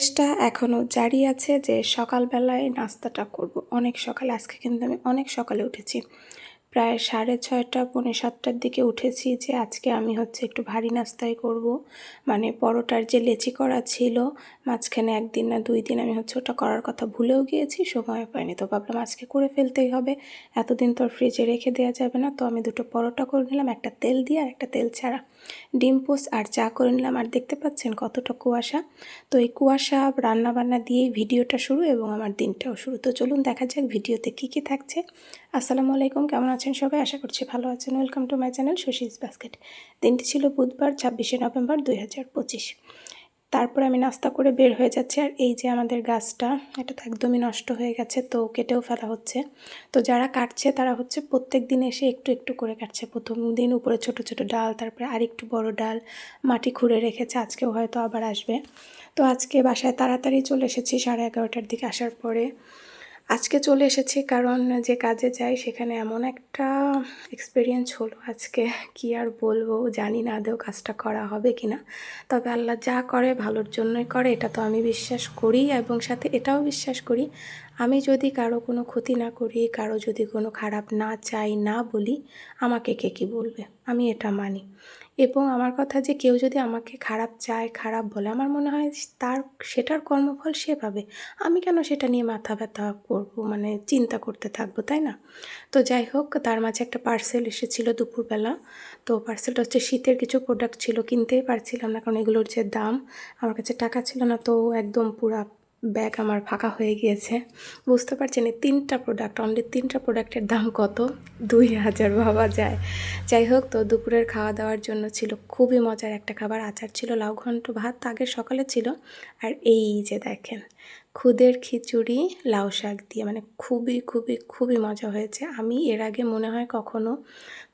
চেষ্টা এখনও জারি আছে যে সকালবেলায় নাস্তাটা করব। অনেক সকালে, আজকে কিন্তু আমি অনেক সকালে উঠেছি। প্রায় সাড়ে ছয়টা, পৌনে সাতটার দিকে উঠেছি যে আজকে আমি হচ্ছে একটু ভারী নাস্তাই করব। মানে পরোটার যে লেচি করা ছিল, মাঝখানে একদিন না দুই দিন আমি হচ্ছে ওটা করার কথা ভুলেও গিয়েছি, সময় পাইনি। তো ভাবলাম আজকে করে ফেলতেই হবে। এতদিন তো ফ্রিজে রেখে দেওয়া যাবে না, তো আমি দুটো পরোটা করে নিলাম, একটা তেল দিয়ে আর একটা তেল ছাড়া। ডিম পোস আর চা করে নিলাম। আর দেখতে পাচ্ছেন কতটা কুয়াশা। তো এই কুয়াশা রান্না বান্না দিয়েই ভিডিওটা শুরু এবং আমার দিনটাও শুরু। তো চলুন দেখা যাক ভিডিওতে কী কী থাকছে। আসসালামু আলাইকুম, কেমন আছেন সবাই? আশা করছি ভালো আছেন। Welcome to my channel Shashi's basket দিনটি ছিল বুধবার, ছাব্বিশে নভেম্বর দুই হাজার পঁচিশ। তারপরে আমি নাস্তা করে বের হয়ে যাচ্ছি আর এই যে আমাদের গাছটা, এটা তো একদমই নষ্ট হয়ে গেছে, তো কেটেও ফেলা হচ্ছে। তো যারা কাটছে, তারা হচ্ছে প্রত্যেক দিন এসে একটু একটু করে কাটছে। প্রথম দিন উপরে ছোট ছোট ডাল, তারপরে আরেকটু বড় ডাল, মাটি খুঁড়ে রেখেছে, আজকেও হয়তো আবার আসবে। তো আজকে বাসায় তাড়াতাড়ি চলে এসেছি, সাড়ে এগারোটার দিকে আসার পরে। আজকে চলে এসেছি কারণ যে কাজে যাই সেখানে এমন একটা এক্সপিরিয়েন্স হলো আজকে। কি আর বলব? জানি না আদেও কাজটা করা হবে কি না তবে আল্লাহ যা করে ভালোর জন্যই করে, এটা তো আমি বিশ্বাস করি এবং সাথে এটাও বিশ্বাস করি। আমি যদি কারও কোনো ক্ষতি না করি, কারও যদি কোনো খারাপ না চাই, না বলি, আমাকে কে কী বলবে? আমি এটা মানি। এবং আমার কথা যে কেউ যদি আমাকে খারাপ চায়, খারাপ বলে, আমার মনে হয় তার, সেটার কর্মফল সে পাবে। আমি কেন সেটা নিয়ে মাথা ব্যথা করব? মানে চিন্তা করতে থাকব, তাই না? তো যাই হোক, তার মাঝে একটা পার্সেল এসেছিল দুপুরবেলা। তো পার্সেলটা হচ্ছে শীতের কিছু প্রোডাক্ট ছিল, কিনতেই পারছিলাম না, কারণ এগুলোর যে দাম, আমার কাছে টাকা ছিল না, তো একদম পুরা ব্যাগ আমার ফাঁকা হয়ে গিয়েছে। বুঝতে পারছেন এই তিনটা প্রোডাক্ট অনলি তিনটা প্রোডাক্টের দাম কত? দুই হাজার ভাবা যায়। যাই হোক তো, দুপুরের খাওয়া দাওয়ার জন্য ছিল খুবই মজার একটা খাবার, আচার ছিল, লাউ ঘন্ট ভাত আগের সকালে ছিল। আর এই যে দেখেন খুদের খিচুড়ি, লাউ শাক দিয়ে। মানে খুবই খুবই খুবই মজা হয়েছে। আমি এর আগে মনে হয় কখনো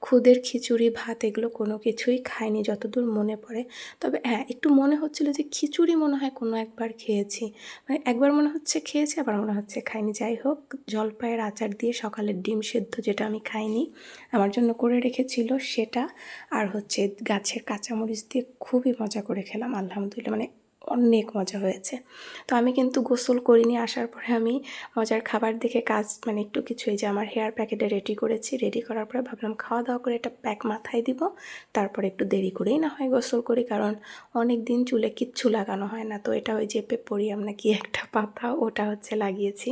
খুদের খিচুড়ি, ভাত এগুলো কোনো কিছুই খাইনি, যতদূর মনে পড়ে। তবে হ্যাঁ একটু মনে হচ্ছিল যে খিচুড়ি মনে হয় কোনো একবার খেয়েছি। মানে একবার মনে হচ্ছে খেয়েছি, আবার মনে হচ্ছে খাইনি। যাই হোক, জলপাইয়ের আচার দিয়ে সকালের ডিম সেদ্ধ যেটা আমি খাইনি, আমার জন্য করে রেখেছিল সেটা। আর হচ্ছে গাছের কাঁচামরিচ দিয়ে খুবই মজা করে খেলাম, আলহামদুলিল্লাহ। মানে অনেক মজা হয়েছে। তো আমি কিন্তু গোসল করিনি, আসার পরে আমি মজার খাবার দেখে কাজ মানে একটু কিছু এই যে আমার হেয়ার প্যাকেটে রেডি করেছি রেডি করার পরে ভাবলাম খাওয়া দাওয়া করে একটা প্যাক মাথায় দিব। তারপরে একটু দেরি করেই না হয় গোসল করি, কারণ অনেক দিন চুলে কিচ্ছু লাগানো হয় না। তো এটা ওই যে পেপরিয়াম নাকি একটা পাতা, ওটা হচ্ছে লাগিয়েছি।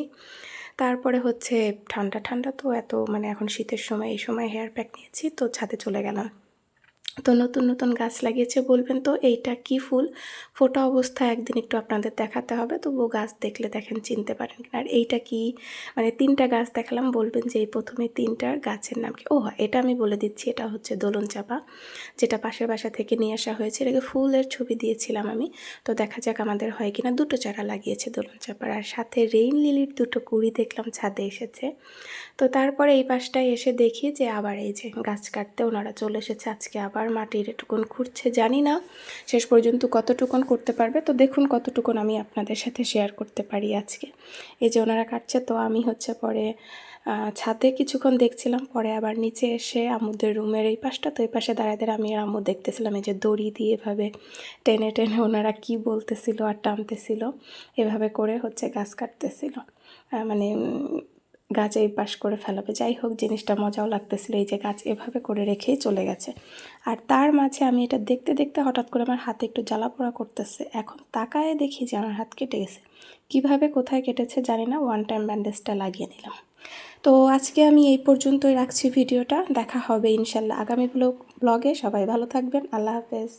তারপরে হচ্ছে ঠান্ডা ঠান্ডা তো এত মানে এখন শীতের সময়, এই সময় হেয়ার প্যাক নিয়েছি, তো ছাদে চলে গেলাম। তো নতুন নতুন গাছ লাগিয়েছে বলবেন তো, এইটা কি ফুল? ফোটা অবস্থায় একদিন একটু আপনাদের দেখাতে হবে তবুও গাছ দেখলে দেখেন, চিনতে পারেন আর এইটা কি? মানে তিনটা গাছ দেখালাম, বলবেন যে এই প্রথমে তিনটার গাছের নাম কি? ও এটা আমি বলে দিচ্ছি, এটা হচ্ছে দোলন চাপা, যেটা পাশের বাসা থেকে নিয়ে আসা হয়েছে। এটাকে ফুলের ছবি দিয়েছিলাম আমি, তো দেখা যাক আমাদের হয় কিনা। দুটো চারা লাগিয়েছে দোলন চাপার, আর সাথে রেইন লিলির দুটো কুড়ি দেখলাম ছাদে এসেছে। তো তারপরে এই পাশটায় এসে দেখি যে আবার এই যে গাছ কাটতে ওনারা চলে এসেছে, আজকে আবার আবার মাটির এটুকুন খুঁড়ছে, জানি না শেষ পর্যন্ত কতটুকুন করতে পারবে। তো দেখুন কতটুকুন আমি আপনাদের সাথে শেয়ার করতে পারি আজকে। এই যে ওনারা কাটছে, তো আমি হচ্ছে পরে ছাদে কিছুক্ষণ দেখছিলাম, পরে আবার নিচে এসে আমুদের রুমের এই পাশটা, তো এই পাশে দাঁড়ায় আমি আর আমু দেখতেছিলাম, এই যে দড়ি দিয়ে এভাবে টেনে টেনে ওনারা কি বলতেছিল আর টানতেছিল, এভাবে করে হচ্ছে গাছ কাটতেছিল। মানে গাছ এই পাশ করে ফেলাবে। যাই হোক, জিনিসটা মজাও লাগতেছিল এই যে গাছ এভাবে করে রেখেই চলে গেছে। আর তার মাঝে আমি এটা দেখতে দেখতে হঠাৎ করে আমার হাতে একটু জ্বালা পোড়া করতেছে। এখন তাকায় দেখি যে আমার হাত কেটে গেছে। কীভাবে কোথায় কেটেছে জানি না ওয়ান টাইম ব্যান্ডেজটা লাগিয়ে নিলাম। তো আজকে আমি এই পর্যন্তই রাখছি ভিডিওটা। দেখা হবে ইনশাল্লাহ আগামী ব্লগে সবাই ভালো থাকবেন। আল্লাহ হাফেজ।